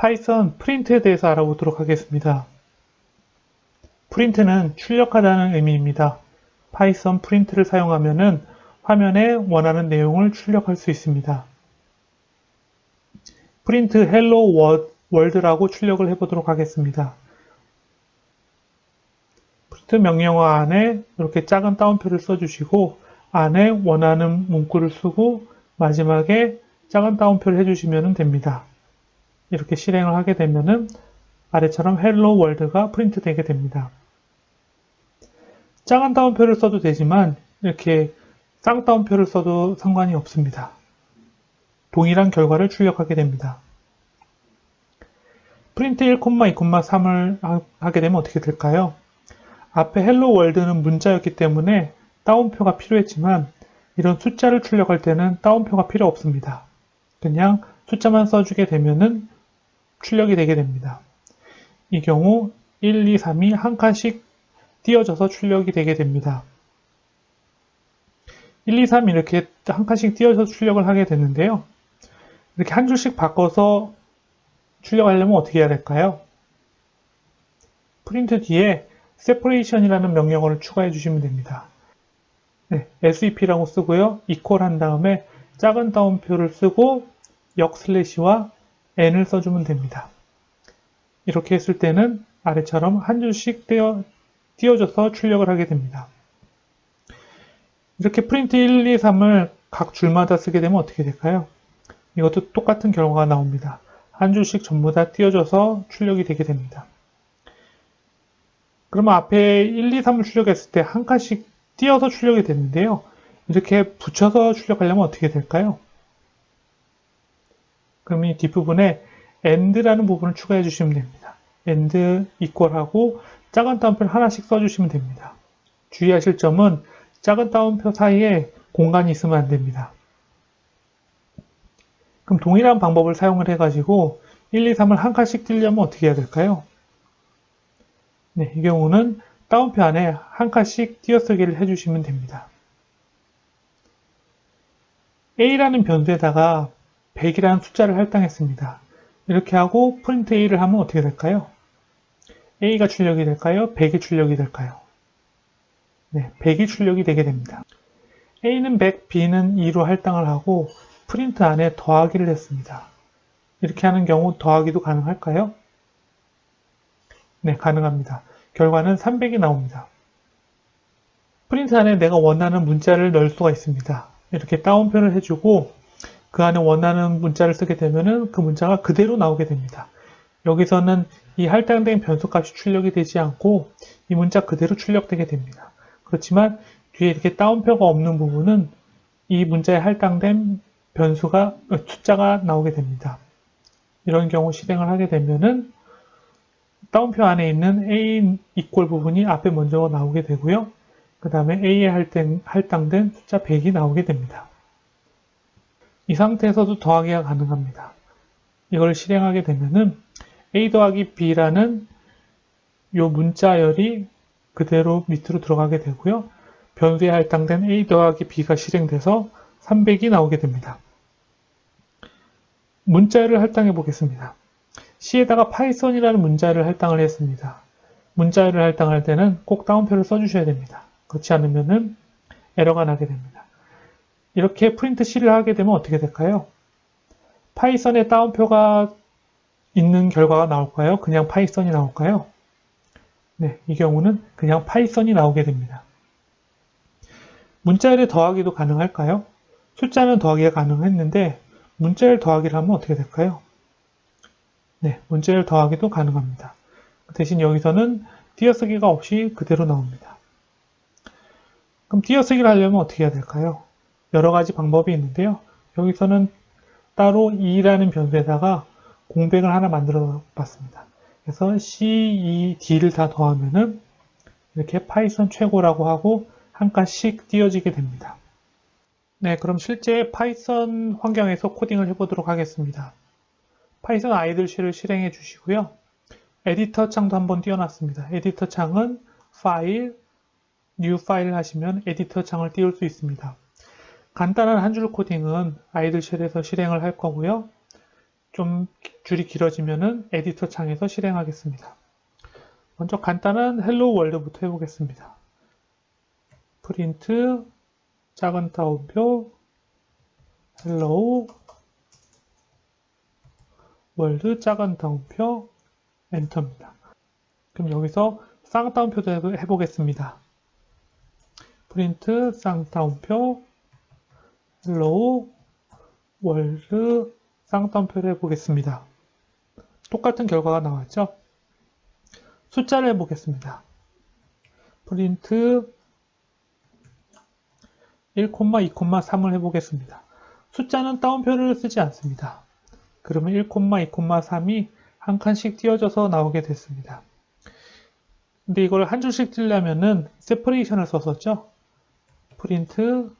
파이썬 프린트에 대해서 알아보도록 하겠습니다. 프린트는 출력하다는 의미입니다. 파이썬 프린트를 사용하면 화면에 원하는 내용을 출력할 수 있습니다. 프린트 헬로 월드라고 출력을 해보도록 하겠습니다. 프린트 명령어 안에 이렇게 작은 따옴표를 써주시고 안에 원하는 문구를 쓰고 마지막에 작은 따옴표를 해주시면 됩니다. 이렇게 실행을 하게 되면은 아래처럼 헬로 월드가 프린트 되게 됩니다. 따옴표를 써도 되지만 이렇게 쌍따옴표를 써도 상관이 없습니다. 동일한 결과를 출력하게 됩니다. 프린트 1,2,3을 하게 되면 어떻게 될까요? 앞에 헬로 월드는 문자였기 때문에 따옴표가 필요했지만 이런 숫자를 출력할 때는 따옴표가 필요 없습니다. 그냥 숫자만 써주게 되면은 출력이 되게 됩니다. 이 경우 1, 2, 3이 한 칸씩 띄어져서 출력이 되게 됩니다. 1, 2, 3 이렇게 한 칸씩 띄어서 출력을 하게 되는데요. 이렇게 한 줄씩 바꿔서 출력하려면 어떻게 해야 될까요? 프린트 뒤에 separation이라는 명령어를 추가해 주시면 됩니다. 네, SEP라고 쓰고요. equal 한 다음에 작은 따옴표를 쓰고 역 슬래시와 n을 써주면 됩니다. 이렇게 했을 때는 아래처럼 한 줄씩 띄어, 띄어져서 출력을 하게 됩니다. 이렇게 프린트 1, 2, 3을 각 줄마다 쓰게 되면 어떻게 될까요? 이것도 똑같은 결과가 나옵니다. 한 줄씩 전부 다 띄어져서 출력이 되게 됩니다. 그러면 앞에 1, 2, 3을 출력했을 때 한 칸씩 띄어서 출력이 되는데요. 이렇게 붙여서 출력하려면 어떻게 될까요? 그럼 이 뒷부분에 and라는 부분을 추가해 주시면 됩니다. and equal하고 작은 따옴표를 하나씩 써주시면 됩니다. 주의하실 점은 작은 따옴표 사이에 공간이 있으면 안 됩니다. 그럼 동일한 방법을 사용을 해가지고 1, 2, 3을 한 칸씩 띄려면 어떻게 해야 될까요? 네, 이 경우는 따옴표 안에 한 칸씩 띄어쓰기를 해주시면 됩니다. A라는 변수에다가 100이라는 숫자를 할당했습니다. 이렇게 하고 프린트 A를 하면 어떻게 될까요? A가 출력이 될까요? 100이 출력이 될까요? 네, 100이 출력이 되게 됩니다. A는 100, B는 2로 할당을 하고 프린트 안에 더하기를 했습니다. 이렇게 하는 경우 더하기도 가능할까요? 네, 가능합니다. 결과는 300이 나옵니다. 프린트 안에 내가 원하는 문자를 넣을 수가 있습니다. 이렇게 따옴표를 해주고 그 안에 원하는 문자를 쓰게 되면 그 문자가 그대로 나오게 됩니다. 여기서는 이 할당된 변수값이 출력이 되지 않고 이 문자 그대로 출력되게 됩니다. 그렇지만 뒤에 이렇게 따옴표가 없는 부분은 이 문자에 할당된 변수가 어, 숫자가 나오게 됩니다. 이런 경우 실행을 하게 되면은 따옴표 안에 있는 A 이꼴 부분이 앞에 먼저 나오게 되고요. 그 다음에 A에 할당된 숫자 100이 나오게 됩니다. 이 상태에서도 더하기가 가능합니다. 이걸 실행하게 되면은 A 더하기 B라는 요 문자열이 그대로 밑으로 들어가게 되고요. 변수에 할당된 A 더하기 B가 실행돼서 300이 나오게 됩니다. 문자열을 할당해 보겠습니다. C에다가 파이썬이라는 문자열을 할당을 했습니다. 문자열을 할당할 때는 꼭 다운표를 써주셔야 됩니다. 그렇지 않으면 에러가 나게 됩니다. 이렇게 프린트 C를 하게 되면 어떻게 될까요? 파이썬에 따옴표가 있는 결과가 나올까요? 그냥 파이썬이 나올까요? 네, 이 경우는 그냥 파이썬이 나오게 됩니다. 문자열에 더하기도 가능할까요? 숫자는 더하기가 가능했는데 문자열 더하기를 하면 어떻게 될까요? 네, 문자열 더하기도 가능합니다. 대신 여기서는 띄어쓰기가 없이 그대로 나옵니다. 그럼 띄어쓰기를 하려면 어떻게 해야 될까요? 여러 가지 방법이 있는데요. 여기서는 따로 2라는 변수에다가 공백을 하나 만들어 봤습니다. 그래서 C, E, D를 다 더하면은 이렇게 파이썬 최고라고 하고 한 칸씩 띄어지게 됩니다. 네, 그럼 실제 파이썬 환경에서 코딩을 해보도록 하겠습니다. 파이썬 아이들 쉘을 실행해 주시고요. 에디터 창도 한번 띄워놨습니다. 에디터 창은 파일, 뉴 파일 하시면 에디터 창을 띄울 수 있습니다. 간단한 한 줄 코딩은 아이들 쉘에서 실행을 할 거고요. 좀 줄이 길어지면은 에디터 창에서 실행하겠습니다. 먼저 간단한 헬로 월드부터 해보겠습니다. 프린트 작은 따옴표 헬로우 월드 작은 따옴표 엔터입니다. 그럼 여기서 쌍따옴표도 해보- 해보겠습니다. 프린트 쌍따옴표 헬로우 월드 쌍따옴표를 해보겠습니다. 똑같은 결과가 나왔죠? 숫자를 해보겠습니다. 프린트 1, 2, 3을 해보겠습니다. 숫자는 따옴표를 쓰지 않습니다. 그러면 1, 2, 3이 한 칸씩 띄어져서 나오게 됐습니다. 근데 이걸 한 줄씩 띄려면은 세퍼레이션을 썼었죠. 프린트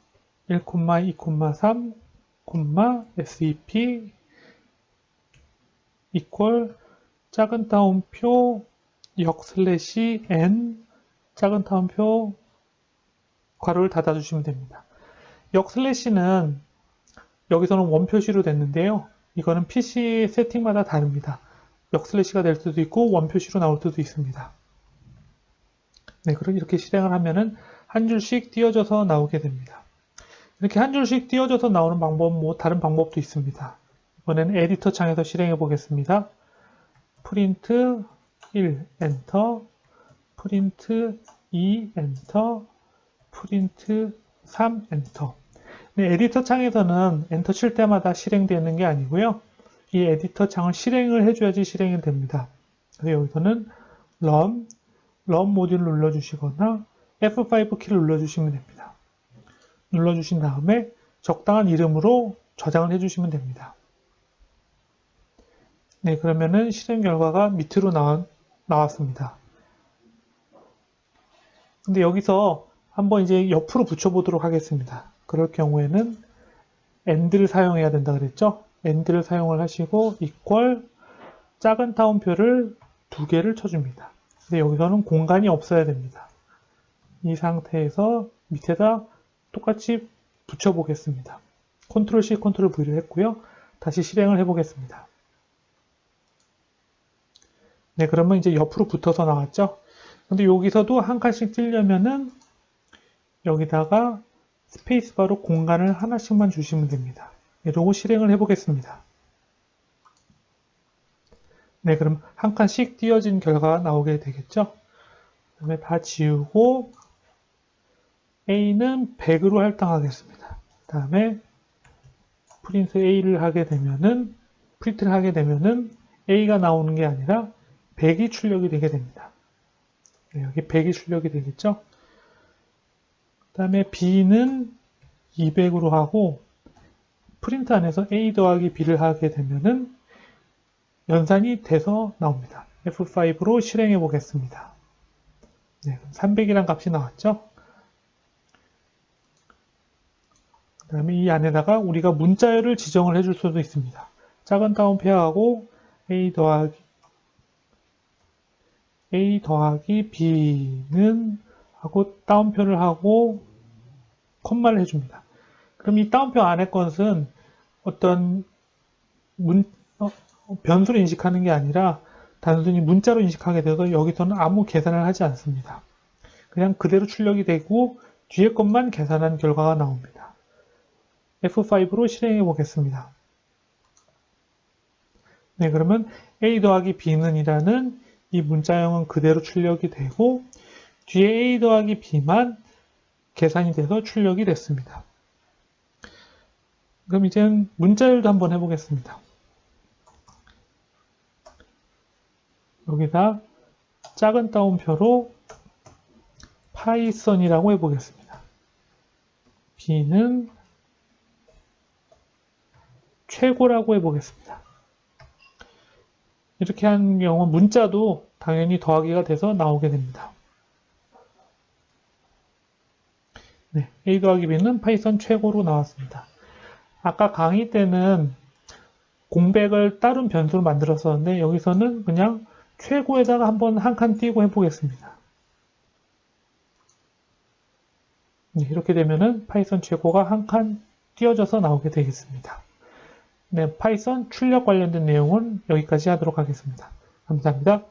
1, 2, 3, sep equal 작은 따옴표 역 슬래시 n 작은 따옴표 괄호를 닫아주시면 됩니다. 역 슬래시는 여기서는 원표시로 됐는데요. 이거는 PC 세팅마다 다릅니다. 역 슬래시가 될 수도 있고 원표시로 나올 수도 있습니다. 네, 그렇게 이렇게 실행을 하면은 한 줄씩 띄어져서 나오게 됩니다. 이렇게 한 줄씩 띄어져서 나오는 방법, 뭐 다른 방법도 있습니다. 이번에는 에디터 창에서 실행해 보겠습니다. 프린트 1 엔터, 프린트 2 엔터, 프린트 3 엔터. 네, 에디터 창에서는 엔터 칠 때마다 실행되는 게 아니고요. 이 에디터 창을 실행을 해줘야지 실행이 됩니다. 그래서 여기서는 run, run 모듈을 눌러주시거나 F5 키를 눌러주시면 됩니다. 눌러주신 다음에 적당한 이름으로 저장을 해주시면 됩니다. 네, 그러면은 실행 결과가 밑으로 나와, 나왔습니다. 근데 여기서 한번 이제 옆으로 붙여보도록 하겠습니다. 그럴 경우에는 AND를 사용해야 된다 그랬죠? AND를 사용을 하시고 equal 작은 따옴표를 두 개를 쳐줍니다. 근데 여기서는 공간이 없어야 됩니다. 이 상태에서 밑에다 똑같이 붙여보겠습니다. 컨트롤 C, 컨트롤 V를 했고요. 다시 실행을 해보겠습니다. 네, 그러면 이제 옆으로 붙어서 나왔죠? 근데 여기서도 한 칸씩 찔려면은 여기다가 스페이스바로 공간을 하나씩만 주시면 됩니다. 이러고 실행을 해보겠습니다. 네, 그럼 한 칸씩 띄어진 결과가 나오게 되겠죠? 그 다음에 다 지우고 A는 100으로 할당하겠습니다. 그 다음에 프린트 A를 하게 되면은 프린트를 하게 되면은 A가 나오는 게 아니라 100이 출력이 되게 됩니다. 네, 여기 100이 출력이 되겠죠? 그 다음에 B는 200으로 하고 프린트 안에서 A 더하기 B를 하게 되면은 연산이 돼서 나옵니다. F5로 실행해 보겠습니다. 네, 300이란 값이 나왔죠? 그 다음에 이 안에다가 우리가 문자열을 지정을 해줄 수도 있습니다. 작은 따옴표하고 A 더하기 A 더하기 B는 하고 따옴표를 하고 콤마를 해줍니다. 그럼 이 따옴표 안에 것은 어떤 문, 어, 변수를 인식하는 게 아니라 단순히 문자로 인식하게 돼서 여기서는 아무 계산을 하지 않습니다. 그냥 그대로 출력이 되고 뒤에 것만 계산한 결과가 나옵니다. F5로 실행해 보겠습니다. 네, 그러면 A 더하기 B는 이라는 이 문자형은 그대로 출력이 되고 뒤에 A 더하기 B만 계산이 돼서 출력이 됐습니다. 그럼 이제 문자열도 한번 해보겠습니다. 여기다 작은 따옴표로 파이썬이라고 해보겠습니다. B는 최고라고 해보겠습니다. 이렇게 한 경우 문자도 당연히 더하기가 돼서 나오게 됩니다. 네, A 더하기 B는 파이썬 최고로 나왔습니다. 아까 강의 때는 공백을 다른 변수로 만들었었는데 여기서는 그냥 최고에다가 한번 한 칸 띄고 해보겠습니다. 네, 이렇게 되면은 파이썬 최고가 한 칸 띄어져서 나오게 되겠습니다. 네, 파이썬 출력 관련된 내용은 여기까지 하도록 하겠습니다. 감사합니다.